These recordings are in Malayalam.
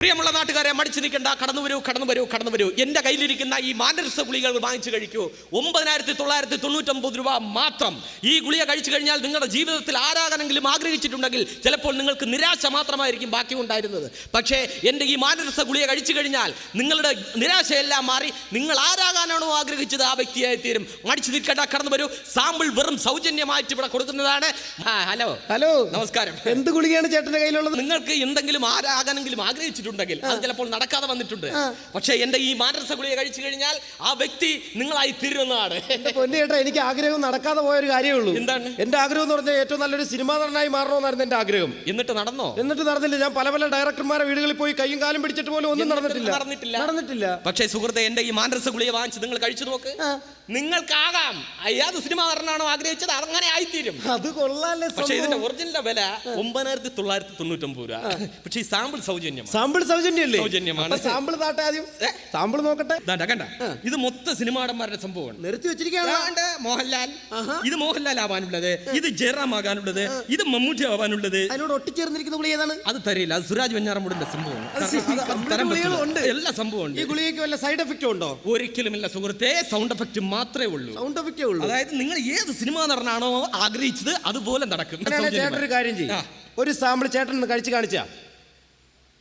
പ്രിയമുള്ള നാട്ടുകാരെ മടിച്ചു നിൽക്കണ്ട. കടന്നു വരൂ കടന്നു വരൂ കടന്നു വരൂ. എന്റെ കയ്യിലിരിക്കുന്ന ഈ മാനരസ ഗുളികൾ വാങ്ങിച്ചു കഴിക്കൂ. ഒമ്പതിനായിരത്തി തൊള്ളായിരത്തി തൊണ്ണൂറ്റൊമ്പത് രൂപ മാത്രം. ഈ ഗുളിക കഴിച്ചു കഴിഞ്ഞാൽ നിങ്ങളുടെ ജീവിതത്തിൽ ആരാകനെങ്കിലും ആഗ്രഹിച്ചിട്ടുണ്ടെങ്കിൽ ചിലപ്പോൾ നിങ്ങൾക്ക് നിരാശ മാത്രമായിരിക്കും ബാക്കി ഉണ്ടായിരുന്നത് പക്ഷേ എന്റെ ഈ മാനരസ ഗുളിക കഴിച്ചു കഴിഞ്ഞാൽ നിങ്ങളുടെ നിരാശയെല്ലാം മാറി നിങ്ങൾ ആരാകാനാണോ ആഗ്രഹിച്ചത് ആ വ്യക്തിയായി തീരും. മടിച്ചു നിൽക്കണ്ട കടന്നു വരൂ. സാമ്പിൾ വെറും സൗജന്യമായിട്ട് ഇവിടെ കൊടുക്കുന്നതാണ്. ഹലോ. ഹലോ. നമസ്കാരം. എന്ത് ഗുളികയാണ് ചേട്ടന്റെ കയ്യിലുള്ളത്? നിങ്ങൾക്ക് എന്തെങ്കിലും ആരാകാനെങ്കിലും ആഗ്രഹിച്ചിട്ടുണ്ടെങ്കിൽ അത് ചിലപ്പോൾ നടക്കാതെ വന്നിട്ടുണ്ട്. പക്ഷേ എന്റെ ഈ മാനസ ഗുളിക കഴിച്ചു കഴിഞ്ഞാൽ ആ വ്യക്തി നിങ്ങളായി തീരുന്നതാണ് പൊന്നേട്ടാ പൊന്നു എനിക്ക് ആഗ്രഹം നടക്കാതെ പോയ ഒരു കാര്യമേ ഉള്ളൂ. എന്താണ്? എന്റെ ആഗ്രഹം എന്ന് പറഞ്ഞാൽ ഏറ്റവും നല്ലൊരു സിനിമാ നടനായി മാറണമെന്നായിരുന്നു എന്റെ ആഗ്രഹം. എന്നിട്ട് നടന്നോ? എന്നിട്ട് നടന്നില്ല. ഞാൻ പല പല ഡയറക്ടർമാരെ വീടുകളിൽ പോയി കൈയും കാലും പിടിച്ചിട്ട് പോലും ഒന്നും നടന്നിട്ടില്ല. നടന്നിട്ടില്ല. നടന്നിട്ടില്ല. പക്ഷേ സുഹൃത്തെ എന്റെ ഈ മാനസ ഗുളിക വാങ്ങിച്ച് നിങ്ങൾ കഴിച്ചു നോക്ക്. നിങ്ങൾക്കാകാം. അയാത് സിനിമ നടനാണോ ആഗ്രഹിച്ചത് അങ്ങനെ ആയിത്തീരും. അത് കൊള്ളാല്ലേ പക്ഷേ ഇതിന്റെ. ഒറിജിനൽ വില ഒമ്പതിനായിരത്തി തൊള്ളായിരത്തി തൊണ്ണൂറ്റൊമ്പത് രൂപ. പക്ഷേ ഈ സാമ്പിൾ സൗജന്യം സാമ്പിൾ സൗജന്യല്ലേ സൗജന്യമാണ്. സാമ്പിൾ താട്ടെ ആദ്യം. സാമ്പിൾ നോക്കട്ടെ. കണ്ട? ഇത് മൊത്ത സിനിമാടന്മാരുടെ സംഭവമാണ്. നിർത്തി വെച്ചിരിക്കുകയാണ് മോഹൻലാൽ. ഇത് മോഹൻലാൽ ആവാനുള്ളത് ഇത് ജയറാം ആകാനുള്ളത് ഇത് മമ്മൂട്ടി ആവാനുള്ളത് അതിനോട് ഒട്ടിച്ചേർന്നിരിക്കുന്ന ഗുളി ഏതാണ്? അത് തരില്ല അത് സുരാജ് വെഞ്ഞാറമൂടിന്റെ സംഭവമാണ്. എല്ലാ സംഭവം ഈ ഗുളികയ്ക്ക് വല്ല സൈഡ് എഫക്റ്റ് ഉണ്ടോ? ഒരിക്കലുമില്ല സുഹൃത്തെ. സൗണ്ട് എഫക്റ്റ് മാത്രമേ ഉള്ളൂ. സൗണ്ട് എഫക്റ്റേ ഉള്ളൂ. അതായത് നിങ്ങൾ ഏത് സിനിമ നടനാണോ ആഗ്രഹിച്ചത് അതുപോലെ നടക്കും. ചേട്ടൻ ഒരു കാര്യം ചെയ്യും. ഒരു സാമ്പിൾ ചേട്ടൻ കഴിച്ച് കാണിച്ചാ.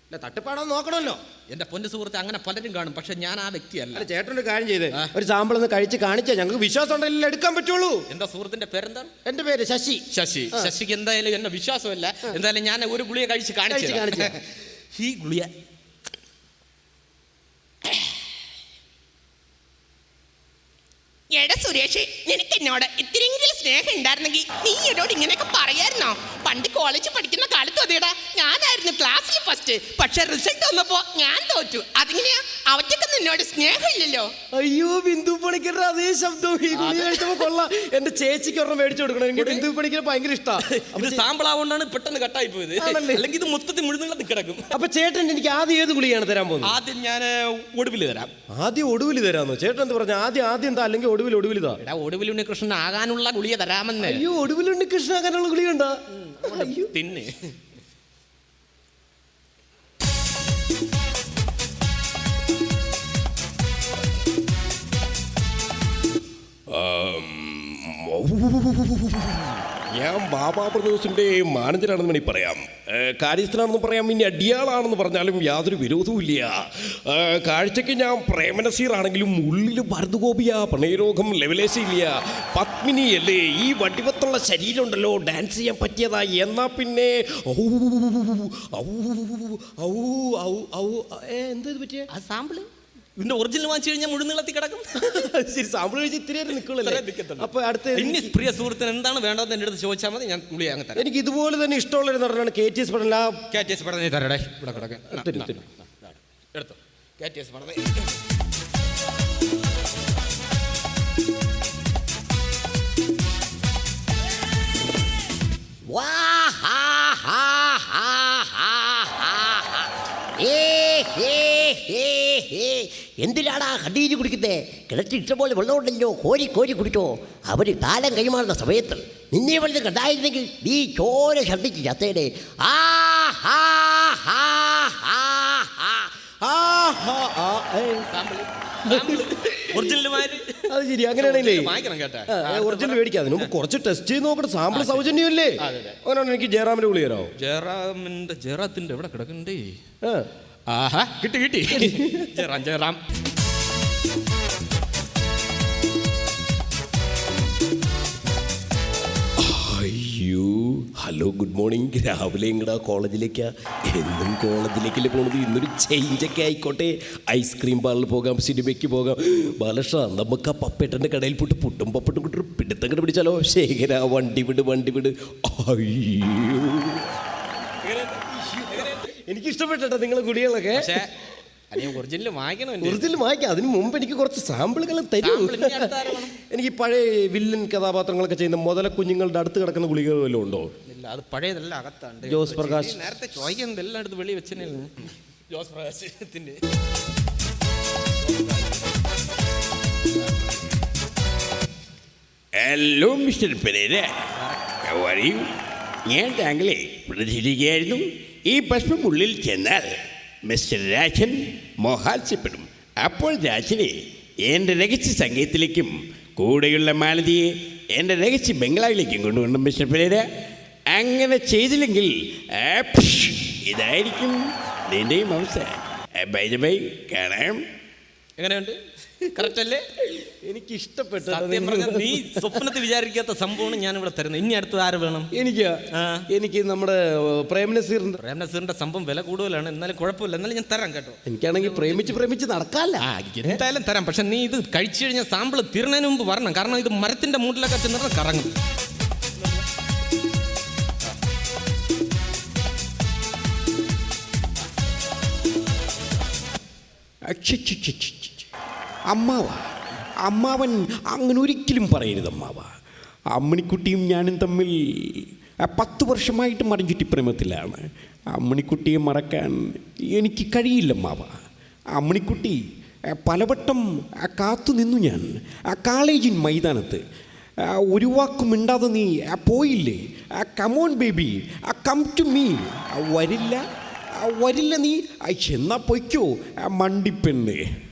അല്ല തട്ടിപ്പാടോ നോക്കണമല്ലോ. എന്റെ പൊന്നു സുഹൃത്ത് അങ്ങനെ പലരും കാണും പക്ഷെ ഞാൻ ആ വ്യക്തിയല്ല. അല്ല ചേട്ടനൊരു കാര്യം ചെയ്ത്. ഒരു സാമ്പിൾ ഒന്ന് കഴിച്ച് കാണിച്ചേ ഞങ്ങൾക്ക് വിശ്വാസം ഉണ്ടെങ്കിൽ എടുക്കാൻ പറ്റുള്ളൂ. എന്താ സുഹൃത്തിന്റെ പേരെന്താണ്? എന്റെ പേര് ശശി. ശശി. ശശിക്ക് എന്തായാലും എന്നെ വിശ്വാസമല്ല. എന്തായാലും ഞാൻ ഒരു ഗുളിയെ കഴിച്ച് കാണിച്ചു കാണിച്ചു ഈ ഗുളിക എടാ സുരേഷ് നിനക്ക് എന്നോട് ഇത്തിരിയെങ്കിലും സ്നേഹം ഉണ്ടായിരുന്നെങ്കിൽ നീ എന്നോട് ഇങ്ങനെയൊക്കെ പറയായിരുന്നോ? പണ്ട് കോളേജിൽ പഠിക്കുന്ന കാലത്ത് അതേടാ. ഞാനായിരുന്നു ക്ലാസ്സിൽ ഫസ്റ്റ് പക്ഷെ റിസൾട്ട് വന്നപ്പോ ഞാൻ തോറ്റു. അതിങ്ങനെയാ? അവറ്റൊക്കെ നിന്നോട് സ്നേഹമില്ലല്ലോ. അയ്യോ ബിന്ദു പണിക്കരുടെ അതേ ശബ്ദം ഈ ഗുളിക കഴിച്ചപ്പോ കൊള്ളാം. എന്റെ ചേച്ചിക്ക് ഒരെണ്ണം മേടിച്ചു കൊടുക്കണം. എനിക്ക് ബിന്ദു പണിക്കർ ഭയങ്കര ഇഷ്ടമാണ് സാമ്പിളാവുകൊണ്ടാണ് സാമ്പിൾ ആവുകൊണ്ടാണ് പെട്ടെന്ന് കട്ടായി പോയത്. ആണല്ലേ? അല്ലെങ്കിൽ ഇത് മൊത്തത്തിൽ മുഴുന്നുള്ളത് കിടക്കും. അപ്പൊ ചേട്ടൻ എനിക്ക് ആദ്യം ഏത് ഗുളിയാണ് തരാൻ പോകുന്നത്? ആദ്യം ഞാൻ ഒടുവിൽ തരാം. ആദ്യം ഒടുവിൽ തരാന്നോ ചേട്ടൻ എന്ത് പറഞ്ഞു? ആദ്യം ആദ്യം എന്താ? അല്ലെങ്കിൽ ഒടുവിൽ ഒടുവിൽ ഇതാ എടാ ഒടുവിൽ ഉണ്ണികൃഷ്ണൻ ആകാനുള്ള ഗുളിക തരാമെന്ന്. അയ്യോ ഒടുവിൽ ഉണ്ണികൃഷ്ണൻ ആകാനുള്ള ഗുളിക ഉണ്ടാ? തിന്ന്. ഞാൻ ബാബാ ബ്രദേഴ്സിന്റെ മാനേജറാണെന്ന് വേണമെങ്കിൽ പറയാം. കാര്യസ്ഥനാണെന്ന് പറയാം ഇനി അടിയാളാണെന്ന് പറഞ്ഞാലും യാതൊരു വിരോധവുമില്ല കാഴ്ചയ്ക്ക് ഞാൻ പ്രേമനസീറാണെങ്കിലും ഉള്ളിൽ ഭരതുഗോപിയ പ്രണയരോഗം ലെവലേശയില്ല പത്മിനി അല്ലേ ഈ വടിവത്തുള്ള ശരീരം ഉണ്ടല്ലോ ഡാൻസ് ചെയ്യാൻ പറ്റിയതാ എന്നാ പിന്നെ? ഔ, ഔ, ഔ, ഔ, ഔ, എന്താ ഇത് പറ്റിയ? ആ സാമ്പിൾ. ഇതിന്റെ ഒറിജിനൽ വാങ്ങിച്ചു കഴിഞ്ഞാൽ മുഴുവൻ നിളത്തി കിടക്കും. ശരി സാമ്പിൾ കഴിച്ച് ഇത്തിരി നിൽക്കുള്ളൂ അടുത്ത ഇനി പ്രിയ സുഹൃത്തിന് എന്താണ് വേണ്ടതെന്ന് എന്റെ അടുത്ത് ചോദിച്ചാൽ മതി ഞാൻ ഗുളിക അങ്ങ് തരാം. എനിക്ക് ഇതുപോലെ തന്നെ ഇഷ്ടമുള്ള ഒരു നടനാണ് കെ ടി എസ് പഠന. കെ ടി എസ് പഠന തരടേ. ഇവിടെ കിടക്കെ. പഠന. ഹേ ഹേ ഹേ പടനെ എന്തിനാടാ കണ്ണീര് കുടിക്കുന്നേ? കിണറ്റിൽ ഇഷ്ടംപോലെ വെള്ളമുണ്ടല്ലോ. കോരി കോരി കുടിച്ചോ. അവർ കാലം കൈമാറുന്ന സമയത്ത് നിന്നെ വലുത് കണ്ടായിരുന്നെങ്കിൽ നീ ചോര ഛർദ്ദിച്ച് ചത്തേടെ ആ ഹാ ഹാ ഹാ ഹാ. അത് ശരി കേട്ടാ. ഒറിജിനൽ മേടിക്കാം. അതിന് മുമ്പ് കുറച്ച് ടെസ്റ്റ് ചെയ്ത് നോക്കട്ടെ. സാമ്പിൾ സൗജന്യമല്ലേ? അങ്ങനെയാണ് എനിക്ക് ജയറാമിന്റെ വിളി തരാമോ ജയറാമിന്റെ ജയറാത്തിന്റെ എവിടെ കിടക്കണ്ടേ. ആഹാ കിട്ടി കിട്ടി. ജയറാം ജയറാം. അയ്യോ ഹലോ ഗുഡ് മോർണിംഗ്. രാവിലെ ഇങ്ങടാ കോളേജിലേക്കാ? എന്നും കോളേജിലേക്കല്ലേ പോണത്? ഇന്നൊരു ചേഞ്ചൊക്കെ ആയിക്കോട്ടെ. ഐസ്ക്രീം പാളിൽ പോകാം സിനിമയ്ക്ക് പോകാം. ബാലകൃഷ്ണ നമുക്ക് ആ പപ്പേട്ടന്റെ കടയിൽ പോയിട്ട് പുട്ടും പപ്പട്ടും കിട്ടും പിടുത്തം പിടിച്ചാലോ ശേഖര വണ്ടി വിട് വണ്ടി വിട്. അയ്യോ. എനിക്ക് ഇഷ്ടപ്പെട്ടോ നിങ്ങളെ കുടികളൊക്കെ. പക്ഷേ ഒറിജിനൽ വാങ്ങിക്കണം. ഒറിജിനൽ വായിക്കാം അതിന് മുമ്പ് എനിക്ക് കുറച്ച് സാമ്പിളുകൾ തരൂ. അടുത്ത? എനിക്ക് പഴയ വില്ലൻ കഥാപാത്രങ്ങളൊക്കെ ചെയ്യുന്ന മുതല കുഞ്ഞുങ്ങളുടെ അടുത്ത് കിടക്കുന്ന ഗുളികൾ വല്ലതും ഉണ്ടോ? ഇല്ല അത് പഴയതല്ല അകത്താണ്ട്. ജോസ് പ്രകാശ്. നേരത്തെ ചോദിക്കുന്നത് എല്ലാം എടുത്ത് വെളി വെച്ചേ ജോസ് പ്രകാശത്തിന്റെ ഹലോ മിസ്റ്റർ പെരേര ഞാൻ താങ്കളെ പ്രതികരിക്കുകയായിരുന്നു. ഈ ഭസ്മം ഉള്ളിൽ ചെന്നാൽ മിസ്റ്റർ രാജൻ മോഹാത്സ്യപ്പെടും. അപ്പോൾ രാജനെ എന്റെ രഹസ്യ സംഗീതത്തിലേക്കും കൂടെയുള്ള മാലതിയെ എന്റെ രഹസ്യ ബംഗ്ലാവിലേക്കും കൊണ്ടുവരണം മിസ്റ്റർ പെരേര. അങ്ങനെ ചെയ്തില്ലെങ്കിൽ ഇതായിരിക്കും നിന്റെയും അവസ്ഥ. ബൈ ബൈ കാണാം. എങ്ങനെയുണ്ട്? കറക്റ്റ് അല്ലേ എനിക്ക് ഇഷ്ടപ്പെട്ട സത്യം പറഞ്ഞാൽ നീ സ്വപ്നത്തിൽ വിചാരിക്കാത്ത സംഭവം ഞാൻ ഇവിടെ തരുന്നത്. ഇനി അടുത്ത് ആര് വേണം? എനിക്ക് ആ. എനിക്ക് നമ്മുടെ പ്രേം നസീറിന്റെ പ്രേം നസീറിന്റെ സംഭവം വില കൂടുതലാണ്. എന്നാലും കുഴപ്പമില്ല. എന്നാലും ഞാൻ തരാം കേട്ടോ. എനിക്കാണെങ്കിൽ പ്രേമിച്ച് പ്രേമിച്ച് നടക്കാല്ല. എന്തായാലും തരാം. പക്ഷെ നീ ഇത് കഴിച്ചു കഴിഞ്ഞാൽ സാമ്പിൾ തീർന്നതിന് മുമ്പ് വരണം. കാരണം ഇത് മരത്തിന്റെ മൂട്ടിലൊക്കെ ചെന്നിട്ട് കറങ്ങും. അച്ഛച്ഛച്ഛച്ഛ. അമ്മാവ. അമ്മാവൻ അങ്ങനെ ഒരിക്കലും പറയരുത് അമ്മാവ. അമ്മണിക്കുട്ടിയും ഞാനും തമ്മിൽ ആ, പത്ത് വർഷമായിട്ട് മറിഞ്ചുറ്റി പ്രേമത്തിലാണ്. അമ്മണിക്കുട്ടിയെ മറക്കാൻ എനിക്ക് കഴിയില്ല അമ്മാവ. അമ്മണിക്കുട്ടി ആ, പലവട്ടം ആ, കാത്തു നിന്നു ഞാൻ. ആ കോളേജിൻ മൈതാനത്ത്. ആ, ഒരു വാക്കുമിണ്ടാതെ മിണ്ടാതെ നീ ആ, പോയില്ലേ? Come on baby come to me വരില്ല. വരില്ല നീ. എന്നാ പൊയ്ക്കോ. ആ, മണ്ടിപ്പെണ്ണ്.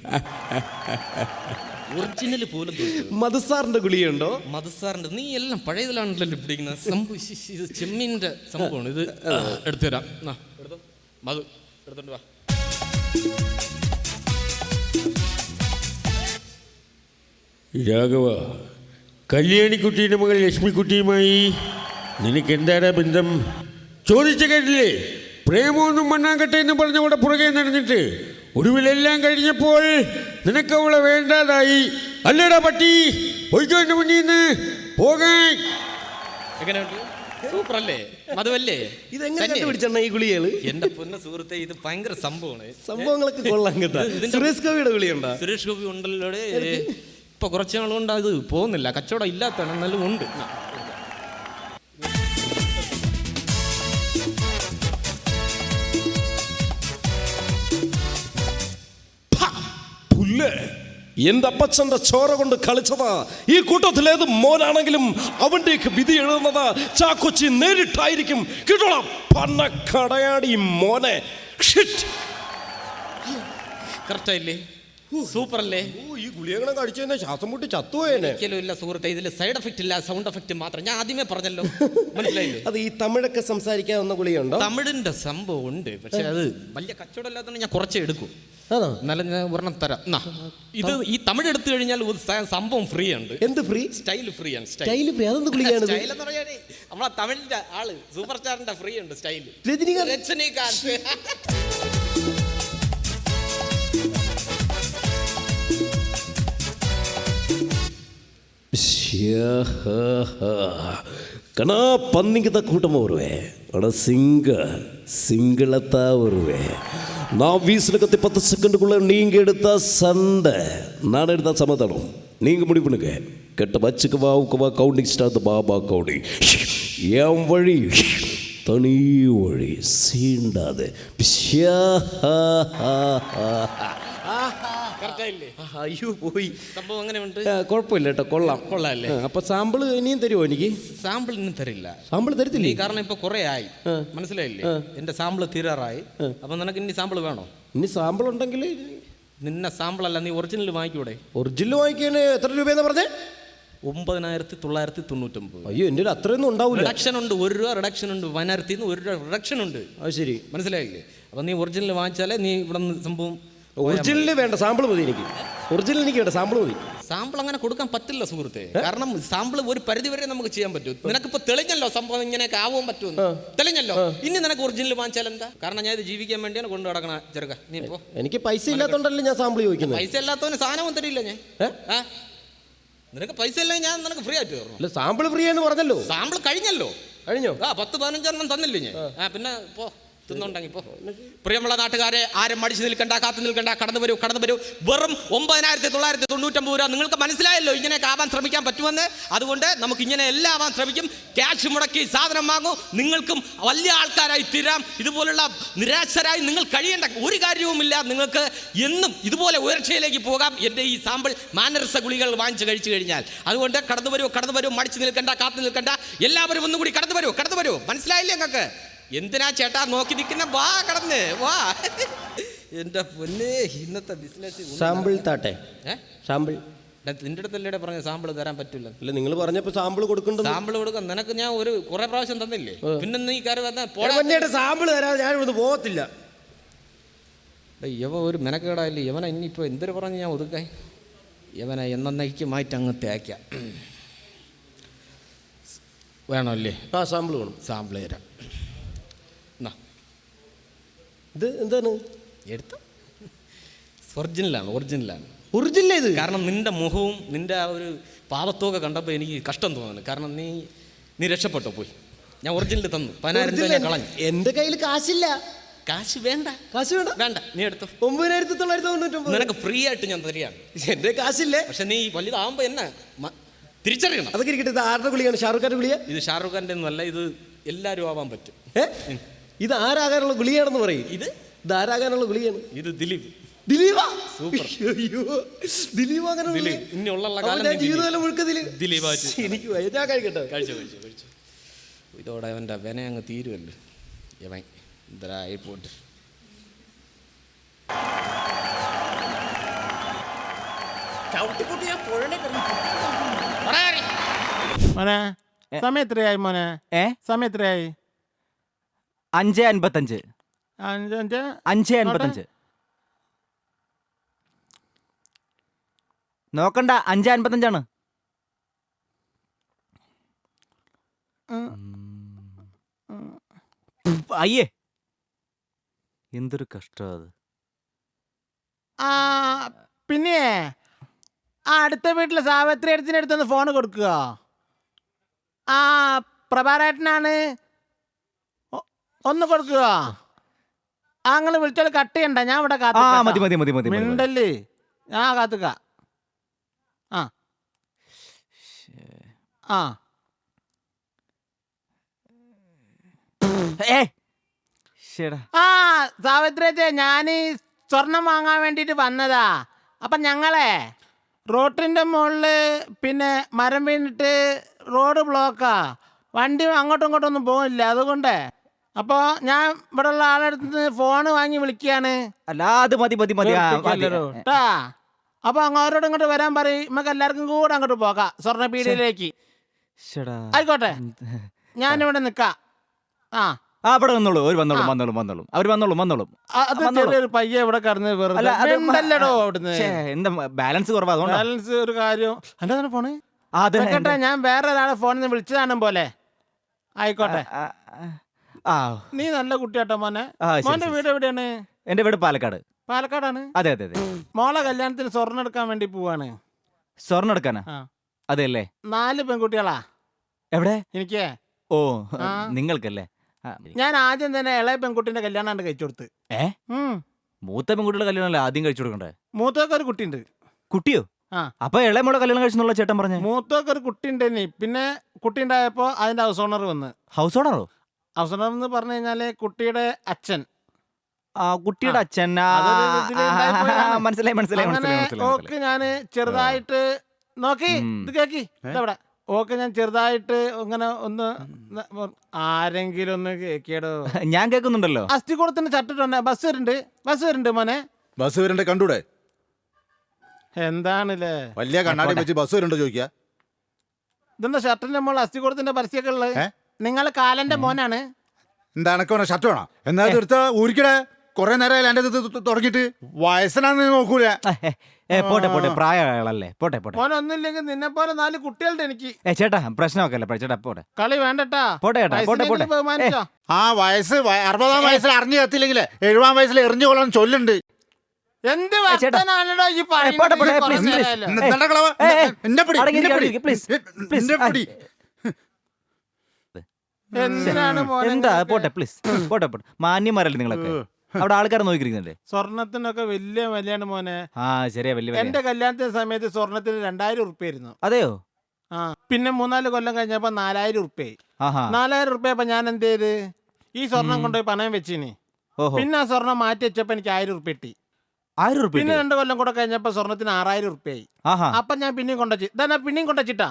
ഒറിജിനൽ പോലും. മധുസാറിന്റെ ഗുളിയുണ്ടോ മധുസാറിന്റെ നീ എല്ലാം പഴയതിലാണല്ലോ പിടിക്കുന്നത് സംഭവം ഇത് ചെമ്മീന്റെ സംഭവമാണ്. ഇത് എടുത്തു തരാം നാ, എടുത്തോ. മധു എടുത്തോണ്ട് വാ. രാഘവ കല്യാണിക്കുട്ടിയുടെ മകൾ ലക്ഷ്മിക്കുട്ടിയുമായി നിനക്ക് എന്താടാ ബന്ധം? ചോദിച്ച കേട്ടില്ലേ? പ്രേമമൊന്നും മണ്ണാങ്കട്ടെ എന്ന് പറഞ്ഞ അവിടെ പുറകെ നടന്നിട്ട് ഒടുവിലെല്ലാം കഴിഞ്ഞപ്പോൾ നിനക്ക് അവളെ വേണ്ടാതായി. അല്ലടാ പട്ടി പോയിക്കോട്ടെ എന്റെ മുന്നിൽ നിന്ന്. പോകാൻ എങ്ങനെയുണ്ട് സൂപ്പർ അല്ലേ മധുവല്ലേ? ഇതെങ്ങനെ തന്നെ? ഈ ഗുളികൾ എന്റെ പൊന്ന സുഹൃത്തെ ഇത് ഭയങ്കര സംഭവമാണ്. സംഭവങ്ങളൊക്കെ കൊള്ളാം കേട്ടാ. സുരേഷ് കവിയുടെ ഗുളിയുണ്ടോ സുരേഷ് ഗോപി ഉണ്ടല്ലോ ഇപ്പൊ കുറച്ച് നാളുകൊണ്ട് അത് പോകുന്നില്ല. കച്ചവടം ഇല്ലാത്തതാണ് എന്നാലും ഉണ്ട്. എന്റെ അപ്പച്ചന്റെ ചോര കൊണ്ട് കളിച്ചതാ. ഈ കൂട്ടത്തിലേത് മോനാണെങ്കിലും അവന്റെ വിധി എഴുതുന്നത് ചാക്കൊച്ചി നേരിട്ടായിരിക്കും. കിട്ടണം പന്ന കടയാടി മോനെ. ഷിറ്റ്. കറക്റ്റ് ആയില്ലേ സൂപ്പർ അല്ലേ ഓ ഈ ഗുളികളെ കടിച്ചു കഴിഞ്ഞാൽ ശ്വാസം മുട്ടി ചത്തുപോയേനെ. ഒരിക്കലും ഇല്ല സുഹൃത്തെ ഇതിൽ സൈഡ് എഫക്റ്റ് ഇല്ല സൗണ്ട് എഫക്റ്റ് മാത്രം. ഞാൻ ആദ്യമേ പറഞ്ഞല്ലോ. മനസ്സിലായില്ലേ? അത് ഈ തമിഴൊക്കെ സംസാരിക്കാൻ സംസാരിക്കാവുന്ന ഗുളിയുണ്ടോ തമിഴിന്റെ സംഭവം ഉണ്ട് പക്ഷെ അത് വലിയ കച്ചവടം ഇല്ലാത്തതുകൊണ്ട് ഞാൻ കുറച്ചേ എടുക്കും. എന്നാലും ഞാൻ ഒരെണ്ണം തരാം. എന്നാ, ഇത് ഈ തമിഴ് എടുത്തു കഴിഞ്ഞാൽ സംഭവം ഫ്രീ ഉണ്ട് എന്ത് ഫ്രീ? സ്റ്റൈൽ ഫ്രീ ആണ് സ്റ്റൈൽ ഫ്രീ അതെന്ത് ഗുളിയാണിത് സ്റ്റൈൽ എന്ന് പറയാനേ നമ്മളെ തമിഴിന്റെ ആൾ സൂപ്പർ സ്റ്റാറിന്റെ ഫ്രീ ഉണ്ട് സ്റ്റൈൽ രജനികാന്ത്. രജനീകാന്ത്. கண்ணா பந்திங்க தான் கூட்டமாக வருவேன் ஆனால் சிங்க சிங்களத்தான் வருவேன் நான் வீசின கத்தி பத்து செகண்டுக்குள்ளே நீங்கள் எடுத்தால் சண்டை நான் எடுத்தால் சமாதானம் நீங்கள் முடிவு பண்ணுங்க கெட்ட வச்சுக்குவா உக்குவா கவுண்டிங் ஸ்டார்ட் பாபா கவுண்டிங் என் வழி தனி வழி சீண்டாது பிஷா അയ്യോ പോയി. സംഭവം അങ്ങനെ ഉണ്ട് കുഴപ്പമില്ല കേട്ടോ കൊള്ളാം. കൊള്ളാല്ലേ? അപ്പൊ സാമ്പിൾ ഇനിയും തരുമോ എനിക്ക്? സാമ്പിൾ ഇന്നും തരില്ല. സാമ്പിൾ തരത്തില്ലേ? കാരണം ഇപ്പൊ കുറെ ആയി. മനസ്സിലായില്ലേ? എന്റെ സാമ്പിൾ തീരാറായി. അപ്പൊ നിനക്ക് ഇനി സാമ്പിൾ വേണോ? ഇനി സാമ്പിൾ ഉണ്ടെങ്കിൽ നിന്നെ സാമ്പിൾ അല്ല നീ ഒറിജിനൽ വാങ്ങിക്കൂടെ? ഒറിജിനൽ വാങ്ങിക്കാൻ എത്ര രൂപയെന്ന് പറഞ്ഞേ? ഒമ്പതിനായിരത്തി തൊള്ളായിരത്തി തൊണ്ണൂറ്റൊമ്പത്. അയ്യോ എന്റെ അത്രയൊന്നും ഉണ്ടാവില്ല. റിഡക്ഷൻ ഉണ്ട് ഒരു രൂപ റിഡക്ഷൻ ഉണ്ട് വനായിരത്തി ഒരു രൂപ റിഡക്ഷൻ ഉണ്ട്. അത് ശരി. മനസ്സിലായില്ലേ? അപ്പൊ നീ ഒറിജിനൽ വാങ്ങിച്ചാലേ നീ ഇവിടെ നിന്ന് സംഭവം ഒറിജിനൽ വേണ്ട സാമ്പിൾ മതി എനിക്ക്. ഒറിജിനൽ എനിക്ക് വേണ്ട സാമ്പിൾ മതി. സാമ്പിൾ അങ്ങനെ കൊടുക്കാൻ പറ്റില്ല സുഹൃത്തെ. കാരണം സാമ്പിൾ ഒരു പരിധി വരെ നമുക്ക് ചെയ്യാൻ പറ്റും. നിനക്കിപ്പോ തെളിഞ്ഞല്ലോ സംഭവം ഇങ്ങനെയൊക്കെ ആവാൻ പറ്റുമെന്ന്. തെളിഞ്ഞല്ലോ? ഇനി നിനക്ക് ഒറിജിനൽ വാങ്ങിച്ചാൽ എന്താ? കാരണം ഞാൻ ഇത് ജീവിക്കാൻ വേണ്ടിയാണ് കൊണ്ടു നടക്കണ ചെറുക്ക. നീ പോ. എനിക്ക് പൈസ ഇല്ലാത്തോണ്ടല്ലേ ഞാൻ സാമ്പിൾ ചോദിക്കുന്നത്. പൈസ ഇല്ലാത്തവന് സാധനവും തരില്ല ഞാൻ. നിനക്ക് പൈസ ഇല്ലെങ്കിൽ ഞാൻ നിനക്ക് ഫ്രീ ആയിട്ട് തരണം? സാമ്പിൾ ഫ്രീ എന്ന് പറഞ്ഞല്ലോ. സാമ്പിൾ കഴിഞ്ഞല്ലോ. കഴിഞ്ഞോ? ആ പത്ത് പതിനഞ്ചെണ്ണം തന്നില്ലേ ഞാൻ? ആ പിന്നെ പോ. തിന്നുണ്ടെങ്കിൽ ഇപ്പോൾ പ്രിയമുള്ള നാട്ടുകാരെ ആരും മടിച്ചു നിൽക്കണ്ട കാത്തു നിൽക്കണ്ട. കടന്നു വരൂ കടന്നു വരൂ. വെറും ഒമ്പതിനായിരത്തി തൊള്ളായിരത്തി തൊണ്ണൂറ്റമ്പത് രൂപ നിങ്ങൾക്ക് മനസ്സിലായല്ലോ ഇങ്ങനെയൊക്കെ ആവാൻ ശ്രമിക്കാൻ പറ്റുമെന്ന്. അതുകൊണ്ട് നമുക്ക് ഇങ്ങനെ എല്ലാം ആവാൻ ശ്രമിക്കും. ക്യാഷ് മുടക്കി സാധനം വാങ്ങൂ. നിങ്ങൾക്കും വലിയ ആൾക്കാരായി തീരാം. ഇതുപോലുള്ള നിരാശരായി നിങ്ങൾ കഴിയേണ്ട ഒരു കാര്യവുമില്ല. നിങ്ങൾക്ക് എന്നും ഇതുപോലെ ഉയർച്ചയിലേക്ക് പോകാം. എന്റെ ഈ സാമ്പിൾ മാനരസ ഗുളികൾ വാങ്ങിച്ച് കഴിച്ചു കഴിഞ്ഞാൽ. അതുകൊണ്ട് കടന്നു വരൂ കടന്നു വരൂ. മടിച്ചു നിൽക്കണ്ട കാത്തു നിൽക്കണ്ട. എല്ലാവരും ഒന്നുകൂടി കടന്നു വരൂ കടന്നു വരൂ. മനസ്സിലായില്ലേ നിങ്ങൾക്ക് എന്തിനാ ചേട്ടാ നോക്കി നിൽക്കുന്ന? വാ കടന്ന് വാ. എന്റെ പൊന്നെ ഇന്നത്തെ ബിസിനസ് സാമ്പിൾ താട്ടെ. സാമ്പിൾ. നിന്റെ അടുത്തല്ലേ പറഞ്ഞ സാമ്പിൾ തരാൻ പറ്റില്ല. അല്ല നിങ്ങൾ പറഞ്ഞപ്പോ സാമ്പിൾ കൊടുക്കണ്ട? സാമ്പിൾ കൊടുക്കാം നിനക്ക് ഞാൻ ഒരു കുറെ പ്രാവശ്യം തന്നില്ലേ? പിന്നെ നീ കയറി വന്ന പോടാ. സാമ്പിൾ തരാ ഞാൻ ഇവിടുന്ന് പോകത്തില്ല. യവ ഒരു മെനക്കേടായില്ലേ? യവന ഇനിയിപ്പോൾ എന്തൊരു പറഞ്ഞ് ഞാൻ ഒതുക്കാൻ? എന്നേക്ക് മാറ്റി അങ്ങ് തേക്കാം. വേണമല്ലേ ആ സാമ്പിൾ വേണം. സാമ്പിൾ തരാം എന്നാ ഇത് എന്താണ്? എടുത്ത. ഒറിജിനലാണ് ഒറിജിനലാണ്. ഒറിജിനൽ ഇത് കാരണം നിന്റെ മുഖവും നിന്റെ ആ ഒരു പാവത്തൊക്കെ കണ്ടപ്പോൾ എനിക്ക് കഷ്ടം തോന്നുന്നു. കാരണം നീ നീ രക്ഷപ്പെട്ടോ പോയി. ഞാൻ ഒറിജിനൽ തന്നു. പതിനായിരം രൂപ ഞാൻ കളഞ്ഞു. എന്റെ കയ്യിൽ കാശില്ല. കാശ് വേണ്ട. കാശ് വേണ്ട? വേണ്ട. നീ എടുത്തു. ഒമ്പതിനായിരത്തി തൊള്ളായിരത്തി തൊണ്ണൂറ്റൊമ്പത്. നിനക്ക് ഫ്രീ ആയിട്ട് ഞാൻ തരികയാണ്. എന്റെ കാശില്ലേ. പക്ഷെ നീ വലുതാവുമ്പോൾ എന്നെ തിരിച്ചറിയണം. അതൊക്കെ ഇരിക്കട്ടെ. ഇത് ആരുടെ ഗുളിയാണ് ഷാറുഖ് ഖാന്റെ ഗുളിയ ഇത് ഷാറുഖ് ഖാന്റെ ഒന്നുമല്ല ഇത് എല്ലാവരും ആവാൻ പറ്റും. ഏ? ഇത് ആരാകാനുള്ള ഗുളിയാണെന്ന് പറയും. ഇത്? ഇത് ആരാകാനുള്ള ഗുളിയാണ് ഇത് ദിലീപ്. ദിലീപ? സൂപ്പർ. അയ്യോ. ദിലീപ് അങ്ങനെ ദിലീപ്. ഇനി ഉള്ള അപ്പൊ കാലം ഞാൻ ദിലീപ്. ജീവിതകാലം മുഴുക്ക ദിലീപ്. എനിക്ക് വയ്യ. ഞാൻ കഴിക്കട്ടെ. കഴിച്ചു കഴിച്ചു കഴിച്ചു. ഇതോടെ അവന്റെ വിന അങ്ങ് തീരുമല്ലോ ഇവൻ ഇതരായി പോട്ട്. മോനെ സമയം എത്രയായി മോനെ? ഏ? സമയം എത്രയായി? അഞ്ച് അൻപത്തഞ്ച്. അഞ്ച് അൻപത്തഞ്ച്. നോക്കണ്ട അഞ്ച് അൻപത്തഞ്ചാണ്. അയ്യേ. എന്തൊരു കഷ്ടത് പിന്നെ ആ അടുത്ത വീട്ടിലെ സാവിത്രി അടുത്തിനടുത്തൊന്ന് ഫോൺ കൊടുക്കുക. ആ പ്രഭാരേട്ടനാണ് ഒന്ന് കൊടുക്കുക. അങ്ങനെ വിളിച്ചാൽ കട്ട് ചെയ്യണ്ട. ഞാൻ ഇവിടെ ആ മതി മതി മതി മതി മതി, മതി. മിണ്ടല്ലേ? ഞാൻ കാത്തുക ആ. ആ. ഏ. ആ സാവിത്രിയത്തെ ഞാൻ സ്വർണം വാങ്ങാൻ വേണ്ടിട്ട് വന്നതാ. അപ്പം ഞങ്ങളെ റോട്ടിന്റെ മുകളിൽ പിന്നെ മരം വീണിട്ട് റോഡ് ബ്ലോക്കാ വണ്ടി അങ്ങോട്ടും ഇങ്ങോട്ടും ഒന്നും പോകില്ല അതുകൊണ്ട് അപ്പോൾ ഞാൻ ഇവിടെ ഉള്ള ആളെടുത്ത് ഫോൺ വാങ്ങി വിളിക്കുകയാണ്. അല്ല അത് മതി മതി മതി. ആ, മതി. കേട്ടാ അങ്ങോട്ടോട് ഇങ്ങോട്ട് വരാൻ പറയും. നമുക്ക് എല്ലാവർക്കും കൂടെ അങ്ങോട്ട് പോകാം സ്വർണപീടിയിലേക്ക് ശ്ശെടാ. ആയിക്കോട്ടെ. ഞാനിവിടെ നിൽക്കാം. ആ. ആ അവിടെ വന്നോളൂ. അവർ വന്നോളും വന്നോളും വന്നോളും. അവർ വന്നോളും വന്നോളും. ആ, അത് വന്നോളൂ. ചെറിയൊരു പയ്യ ഇവിടെ കടന്ന് വെറുതെ അത് മിണ്ടല്ലടോ അവിടുന്ന്. ഛേ, എന്താ ബാലൻസ് കുറവാ അതുകൊണ്ടാ. ബാലൻസ് ഒരു കാര്യം. എന്റെ തന്നെ ഫോണ് ആ, അതെ കേട്ടെ ഞാൻ വേറെ ഒരാളെ ഫോണിൽ നിന്ന് വിളിച്ചതാണ് പോലെ? ആയിക്കോട്ടെ. ആ, ആ, ആ. നീ നല്ല കുട്ടിയാട്ടോ മോനെ. ആ, ശരി, മോന്റെ ശരി, വീട് എവിടെയാണ്? എന്റെ വീട് പാലക്കാട്. പാലക്കാടാണ്? അതെ അതെ അതെ. മോളെ കല്യാണത്തിന് സ്വർണം എടുക്കാൻ വേണ്ടി പോവാണ്. സ്വർണം എടുക്കാനാ? ആ. അതെ അല്ലേ നാല് പെൺകുട്ടികളാ. എവിടെ? എനിക്ക്. ഓ ആ. നിങ്ങൾക്കല്ലേ? ആ, ഞാൻ ആദ്യം തന്നെ ഇളയ പെൺകുട്ടിന്റെ കല്യാണാണ് കഴിച്ചു കൊടുത്ത്. ഏ? ഉം. മൂത്ത പെൺകുട്ടിയുടെ കല്യാണമല്ലേ ആദ്യം കഴിച്ചു കൊടുക്കണ്ടേ? മൂത്തവർക്ക് ഒരു കുട്ടിയുണ്ട്. കുട്ടിയോ? ആ. അപ്പൊ ഇളയമോടെ കല്യാണം കഴിച്ചെന്നുള്ള ചേട്ടൻ പറഞ്ഞേ? മൂത്തവർക്ക് ഒരു കുട്ടി ഉണ്ടെനി പിന്നെ കുട്ടി ഉണ്ടായപ്പോ അതിന്റെ ഹൗസ് ഓണർ വന്ന്. ഹൗസ് ഓണറോ? ഓണർ എന്ന് പറഞ്ഞു കഴിഞ്ഞാൽ കുട്ടിയുടെ അച്ഛൻ. ആ കുട്ടിയുടെ. അച്ഛൻ. ആ, അതൊരു ഇതിൽ ആ, ഉണ്ടായിപ്പോയതാണ്. മനസ്സിലായി മനസ്സിലായി അങ്ങനെ മനസ്സിലായി മനസ്സിലായി ഓക്ക് ഞാൻ ചെറുതായിട്ട് നോക്കി ഉം. ഇത് കേക്കി ഇതവിടെ? ഓക്കെ ഞാൻ ചെറുതായിട്ട് ഇങ്ങനെ ഒന്ന് ന- ആരെങ്കിലും ഒന്ന് കേക്കിയടോ. ഞാൻ കേൾക്കുന്നുണ്ടല്ലോ അസ്ഥികൂടത്തിന് ചട്ടിട്ടുണ്ട് ബസ് വരുന്നുണ്ട് ബസ് വരുന്നുണ്ട് മോനെ. ബസ് വരണ്ട കണ്ടൂടെ? എന്താണല്ലേ? വലിയ കണ്ണാടി വെച്ച് ബസ് വരണ്ട ചോദിക്കുക ഇതെന്താ ഷർട്ടിന്റെ മോൾ അസ്ഥികൂടത്തിന്റെ പരസ്യമൊക്കെ ഉള്ളത്? ഏ? നിങ്ങൾ കാലന്റെ മോനാണ്. എന്താ എനക്ക് വേണം? ഷർട്ട് വേണം? എന്നാ തീർത്ത എടുത്ത ഊരിക്കടേ. കുറെ നേരം എന്റെ തുടങ്ങിയിട്ട്. വയസ്സനാന്ന് നോക്കൂല? പോട്ടെ പോട്ടെ. പ്രായമാളല്ലേ പോട്ടെ പോട്ടെ. മോൻ ഒന്നുമില്ലെങ്കിൽ നിന്നെ പോലെ നാല് കുട്ടികളുടെ എനിക്ക്. ഏ ചേട്ടാ പ്രശ്നമൊക്കെ അല്ലേ ചേട്ടാ പോട്ടെ. കളി വേണ്ടട്ടാ. പോട്ടെ ചേട്ടാ, പോട്ടെ, പോട്ടെ. ആ വയസ്സ് അറുപതാം വയസ്സിൽ അറിഞ്ഞു കത്തില്ലെങ്കിൽ എഴുപതാം വയസ്സിൽ എറിഞ്ഞു കൊള്ളാൻ ചൊല്ലുണ്ട്. എന്ത് ചേട്ടാ. വർത്തനാണല്ലോ ഈ പറയുന്നത്? എന്തിനാണ് മോനെ എന്താ? പോട്ടെ പ്ലീസ് പോട്ടെ പോട്ടെ. മാന്യന്മാരല്ലേ നിങ്ങളൊക്കെ? അവിടെ ആൾക്കാരെ നോക്കിയിരിക്കുന്നുണ്ട് സ്വർണത്തിനൊക്കെ വലിയ വിലയാണ് മോനെ. ആ ശരിയാ വലിയ വലിയ. എന്റെ കല്യാണത്തിന്റെ സമയത്ത് സ്വർണത്തിന് രണ്ടായിരം ഉറുപ്പായിരുന്നു അതെയോ? ആ പിന്നെ മൂന്നാൽ കൊല്ലം കഴിഞ്ഞപ്പോ നാലായിരം ഉറുപ്പ്യായി. ആഹാ. നാലായിരം ഉറുപ്പ്യപ്പോ ഞാൻ എന്ത് ചെയ്ത്? ഈ സ്വർണം കൊണ്ടുപോയി പണയം വെച്ചിനി. ഓഹോ. പിന്നെ ആ സ്വർണം മാറ്റി വെച്ചപ്പോ എനിക്ക് ആയിരം ഉറുപ്പ കിട്ടി. ആയിരം പിന്നെ രണ്ട് കൊല്ലം കൂടെ കഴിഞ്ഞപ്പോ സ്വർണത്തിന് ആറായിരം ഉറുപ്പ്യായി. ആഹാ. അപ്പൊ ഞാൻ പിന്നെയും കൊണ്ടുവച്ചു. ഇതാ പിന്നെയും കൊണ്ടുവച്ചിട്ടാ.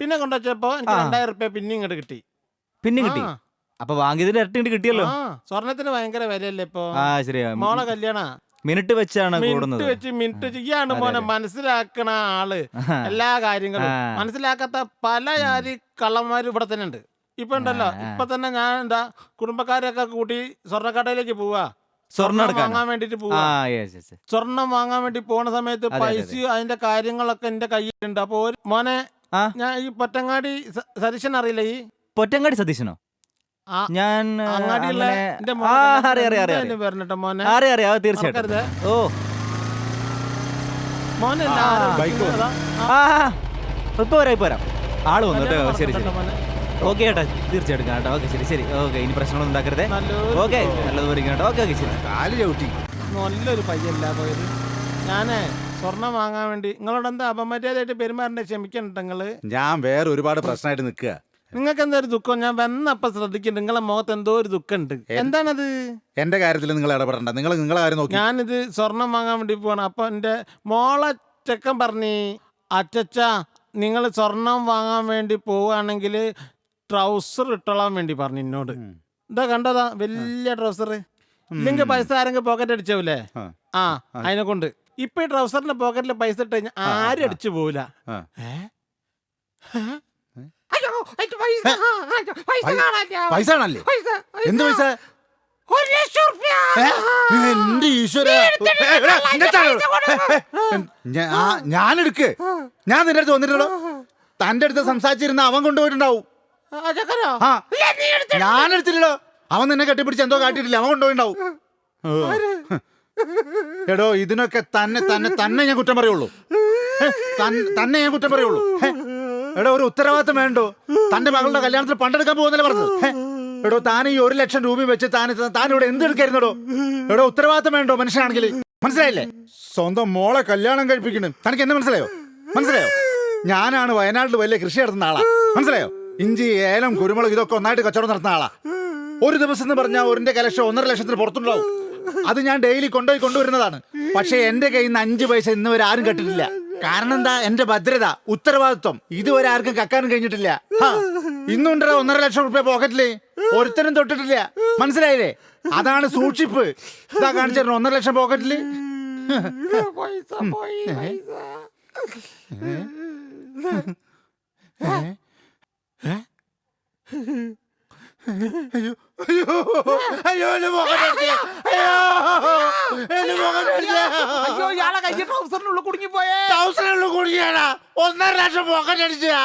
പിന്നെ കൊണ്ടുവച്ചപ്പോ എനിക്ക് ആ. രണ്ടായിരം ഉറുപ്പ പിന്നെയും ഇങ്ങോട്ട് കിട്ടി. പിന്നെ കിട്ടി. ആ. അപ്പൊ വാങ്ങിയതിന്റെ ഇരട്ടി ഇങ്ങട് കിട്ടിയല്ലോ. ആ സ്വർണത്തിന് ഭയങ്കര വിലയല്ലേ ഇപ്പൊ? ആ ശരിയാ. മോളെ കല്യാണ. മിനിറ്റ് വെച്ചാണ് കൂടുന്നത്. മിനിറ്റ് വെച്ച് മിനിറ്റ് വെച്ച്. ഇയാണ് മോനെ മനസ്സിലാക്കണ ആൾ. എല്ലാ കാര്യങ്ങളും. ആ. മനസ്സിലാക്കാത്ത പല ജാതി കള്ളന്മാരും ഇവിടെ തന്നെ ഉണ്ട്. ഇപ്പൊ ഉണ്ടല്ലോ. ഇപ്പൊ തന്നെ ഞാൻ എന്താ കുടുംബക്കാരെയൊക്കെ കൂട്ടി സ്വർണക്കടയിലേക്ക് പോവാ. സ്വർണം വാങ്ങാൻ വേണ്ടിട്ട് ആ പോവാ സ്വർണം വാങ്ങാൻ വേണ്ടി പോണ സമയത്ത് അതെ, അതെ, പൈസ അതിന്റെ കാര്യങ്ങളൊക്കെ എന്റെ കയ്യിലുണ്ട്. അപ്പൊ ഒരു മോനെ ആ. ഞാൻ ഈ പൊറ്റങ്ങാടി സ- സതീശൻ അറിയില്ല ഈ പൊറ്റങ്ങാടി സതീശനോ? ഞാൻ അറിയാം തീർച്ചയായിട്ടും. ഓ. മോനെ ആ, ബൈക്ക് ആ. ആ, ഇപ്പൊ വരാം ഇപ്പൊ വരാം ആൾ വന്നു കേട്ടോ ശരി ശരി. ഓക്കെ ഏട്ടാ തീർച്ചയായിട്ടും കേട്ടോ. ഓക്കെ ശരി ശരി. ഓക്കെ ഇനി പ്രശ്നങ്ങളൊന്നും ഉണ്ടാക്കരുതേ. നല്ലൊരു ഓക്കെ നല്ലതുപോലെ കേട്ടോ. ഓക്കെ ഓക്കെ ശരി. കാൽ ചവിട്ടി. നല്ലൊരു പയ്യല്ല പോയത് ഞാനേ സ്വർണം വാങ്ങാൻ വേണ്ടി നിങ്ങളോട് എന്താ അപമര്യാദയായിട്ട് പെരുമാറേണ്ട ക്ഷമിക്കണ്ട നിങ്ങൾ. ഞാൻ വേറെ ഒരുപാട് പ്രശ്നമായിട്ട് നിൽക്കുക. നിങ്ങൾക്ക് എന്താ ഒരു ദുഃഖം? ഞാൻ വന്നപ്പോ ശ്രദ്ധിക്കുന്നുണ്ട് നിങ്ങളെ മുഖത്ത് എന്തോ ഒരു ദുഃഖമുണ്ട്. എന്താണത്? എന്റെ കാര്യത്തിൽ നിങ്ങൾ ഇടപെടണ്ട. നിങ്ങൾ നിങ്ങളെ കാര്യം നോക്കി. ഞാനിത് സ്വർണം വാങ്ങാൻ വേണ്ടി പോവാണ്. അപ്പൊ എന്റെ മോളെ ചെക്കൻ പറഞ്ഞു അച്ചച്ച നിങ്ങൾ സ്വർണം വാങ്ങാൻ വേണ്ടി പോവുകയാണെങ്കിൽ ട്രൗസർ ഇട്ടോളാൻ വേണ്ടി പറഞ്ഞു എന്നോട് എന്താ കണ്ടതാ വലിയ ട്രൗസർ. ഇല്ലെങ്കിൽ പൈസ ആരെങ്കിലും പോക്കറ്റ് അടിച്ചാവൂലേ? ആ. അതിനെ കൊണ്ട്. ഇപ്പൊ ഈ ട്രൗസറിന്റെ പോക്കറ്റിൽ പൈസ ഇട്ട് കഴിഞ്ഞാൽ ആരും. അടിച്ചു പോവില്ല ഏ? പൈസ, ആണല്ലേ എന്ത് ഒരു ലക്ഷം. എന്റെ ഈശ്വര? ഞാൻ എടുക്ക് ഞാൻ നിന്റെ അടുത്ത് വന്നിട്ടുണ്ടോ തന്റെ അടുത്ത് സംസാരിച്ചിരുന്ന അവൻ കൊണ്ടുപോയിട്ടുണ്ടാവും. ഞാൻ എടുത്തില്ലല്ലോ. അവൻ നിന്നെ കെട്ടിപ്പിടിച്ച് എന്തോ കാട്ടിട്ടില്ല അവൻ കൊണ്ടുപോയിട്ടുണ്ടാവും. എടോ ഇതിനൊക്കെ തന്നെ തന്നെ തന്നെ ഞാൻ കുറ്റം പറയുള്ളൂ. തന്നെ ഞാൻ കുറ്റം പറയുള്ളൂ. എടോ ഒരു ഉത്തരവാദിത്തം വേണ്ടോ? തന്റെ മകളുടെ കല്യാണത്തിൽ പണ്ടെടുക്കാൻ പോകുന്നല്ലേ പറഞ്ഞത്? എടോ താൻ ഈ ഒരു ലക്ഷം രൂപ വെച്ച് താൻ താൻ ഇവിടെ എന്ത് എടുക്കായിരുന്നടോ? എടോ ഉത്തരവാദിത്തം വേണ്ടോ മനുഷ്യനാണെങ്കിൽ? മനസ്സിലായില്ലേ? സ്വന്തം മോളെ കല്യാണം കഴിപ്പിക്കണം തനിക്ക് എന്നെ മനസ്സിലായോ? മനസ്സിലായോ? ഞാനാണ് വയനാട്ടിൽ വലിയ കൃഷി നടത്തുന്ന ആളാ. മനസ്സിലായോ? ഇഞ്ചി ഏലം കുരുമുളക് ഇതൊക്കെ ഒന്നായിട്ട് കച്ചവടം നടത്തുന്ന ആളാ. ഒരു ദിവസം എന്ന് പറഞ്ഞാൽ ഒരിന്റെ കലക്ഷൻ ഒന്നര ലക്ഷത്തിന് പുറത്തുണ്ടാവും. അത് ഞാൻ ഡെയിലി കൊണ്ടുപോയി കൊണ്ടുവരുന്നതാണ്. പക്ഷേ എന്റെ കയ്യിൽ നിന്ന് അഞ്ച് പൈസ ഇന്നുവരെ ആരും കെട്ടിട്ടില്ല. കാരണം എന്താ എന്റെ ഭദ്രത ഉത്തരവാദിത്വം. ഇതുവരെ ആർക്കും കക്കാനും കഴിഞ്ഞിട്ടില്ല. ഇന്നുണ്ടോ ഒന്നര ലക്ഷം റുപ്യ പോക്കറ്റിൽ. ഒരുത്തരും തൊട്ടിട്ടില്ല. മനസ്സിലായില്ലേ? അതാണ് സൂക്ഷിപ്പ്. ഇതാ കാണിച്ചിരുന്നു ഒന്നര ലക്ഷം പോക്കറ്റിൽ. ഏ? അയ്യോ അയ്യോ അയ്യോ എന്റെ പോക്കറ്റ് അയ്യോ എന്റെ പോക്കറ്റ് അയ്യോ ഇയാളെ കയ്യിൽ ട്രൗസറിനുള്ളിൽ കുടുങ്ങി പോയേ തൗസൻഡിനുള്ളിൽ കുടുങ്ങിയാടാ ഒന്നര ലക്ഷം പോക്കറ്റ് അടിച്ചാ